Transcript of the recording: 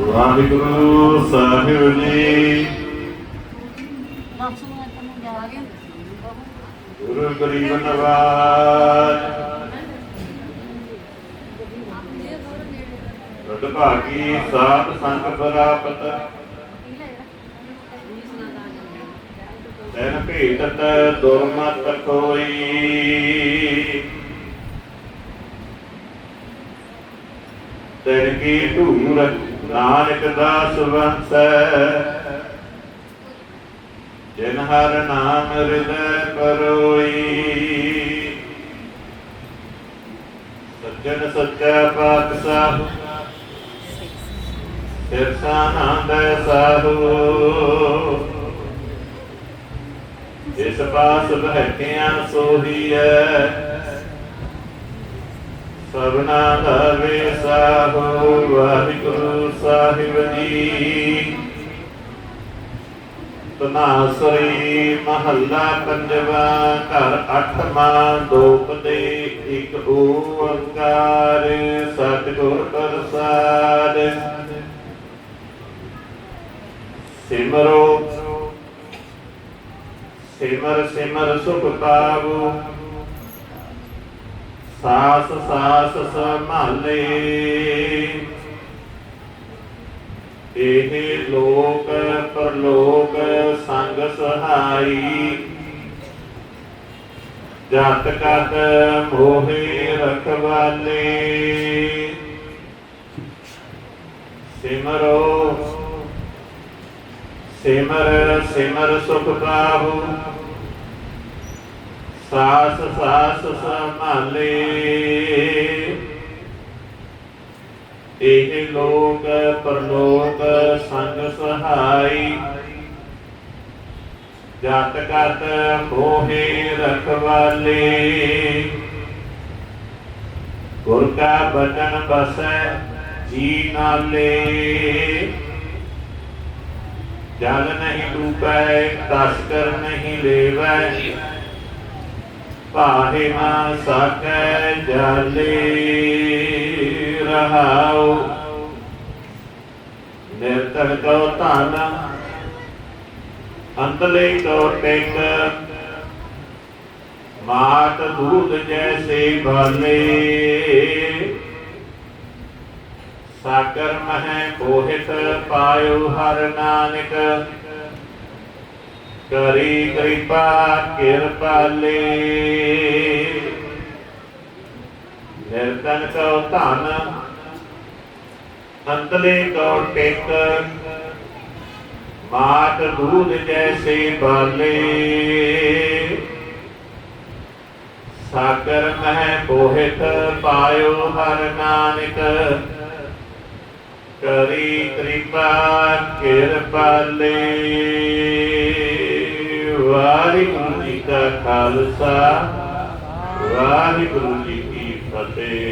ਵਾਹਿਗੁਰੂ ਸਾਹਿਬ ਜੀ। ਕੇ ਗੁਰੂ ਗਰੀਬ ਨਵਾਜ ਰਦ ਭਾਗੀ ਸਾਧ ਸੰਗ ਪ੍ਰਾਪਤ। ਤੈਨ ਭੇਟਤ ਦੁਰਮਤ ਕੋਈ। ਤੈਨ ਕੀ ਧੂਰ ਨਾਨਕ ਦਾਸ ਵੰਸੈ। ਜਿਨ ਹਰ ਨਾਮ ਹਿਰਦੈ ਪਰੋਈ। ਸੱਜਣ ਸੱਚਾ ਪਾਤਸ਼ਾਹ। ਸਿਰਸਾਨੰਦ ਸਾਧੂ। ਜਿਸ ਪਾਸ ਬਹਿਕਿਆ ਸੋਹੀਐ। ਸਭਨਾ ਦਾ ਵੇਸਾਹੋ ਵਾਹਿਗੁਰੂ। ਸਾਹਿਬ ਜੀ। ਤਨਾਸਰੀ ਮਹੱਲਾ ਪੰਜਵਾ, ਘਰ ਅੱਠਵਾਂ ਦੋਪ ਇੱਕ ਓੰਕਾਰ, ਸਤਿਗੁਰ ਪ੍ਰਸਾਦ। ਸਿਮਰੋ, ਸਿਮਰ ਸਿਮਰ ਸੁਖ ਪਾਵੋ। ਸਾਸ ਸਾਸ ਸੰਭਾਲੇ ਇਹ ਲੋਕ ਪਰਲੋਕ ਸੰਗ ਸਹਾਈ। ਜਤ ਕਤ ਮੋਹਿ ਰਖਵਾਲੇ। ਸਿਮਰੋ, ਸਿਮਰ ਸਿਮਰ ਸੁਖ ਪਾਹੂ। ਸਾਸ ਸਾਸ ਸੰਭਾਲੇ। ਇਹ ਲੋਕ ਪਰਲੋਕ ਸਹਾਈ। ਜਤ ਕਤ ਮੋਹਿ ਰਖਵਾਲੇ। ਗੁਰ ਕਾ ਬਚਨ ਬਸੈ ਜੀ ਨਾਲੇ। ਜਲ ਨਹੀਂ ਡੂਬੈ, ਤਸਕਰ ਨਹੀਂ ਲੇਵੈ। ਪਾਹੇ ਮਾ ਸਕੈ ਜਾਲੇ ਰਹਾਉ। ਨਿਰਤਨ ਕੋ ਧਨ। ਅੰਤਲੇ ਕੋ ਟਿਕ ਮਾਤ ਦੂਧ ਜੈਸੇ ਬਾਲੇ। ਸਾਗਰ ਮਹਿ ਕੋਹਿਤ ਪਾਇਓ ਹਰ ਨਾਨਕ। ਕਰੀ ਕਿਰਪਾ ਕਿਰਪਾਲੇ ਨਿਰਤਨ ਕਉ ਧਨ। ਅੰਤਲੇ ਕਉ ਟਿਕ ਮਾਤ ਦੂਧ ਜੈਸੇ ਬਾਲੇ। ਸਾਗਰ ਮਹਿ ਕੋਹਿਤ ਪਾਇਓ ਹਰ ਨਾਨਕ। ਕਰੀ ਕਿਰਪਾ ਕਿਰਪਾਲੇ ਵਾਹਿਗੁਰੂ ਜੀ ਕਾ ਖਾਲਸਾ, ਵਾਹਿਗੁਰੂ ਜੀ ਕੀ ਫਤਿਹ।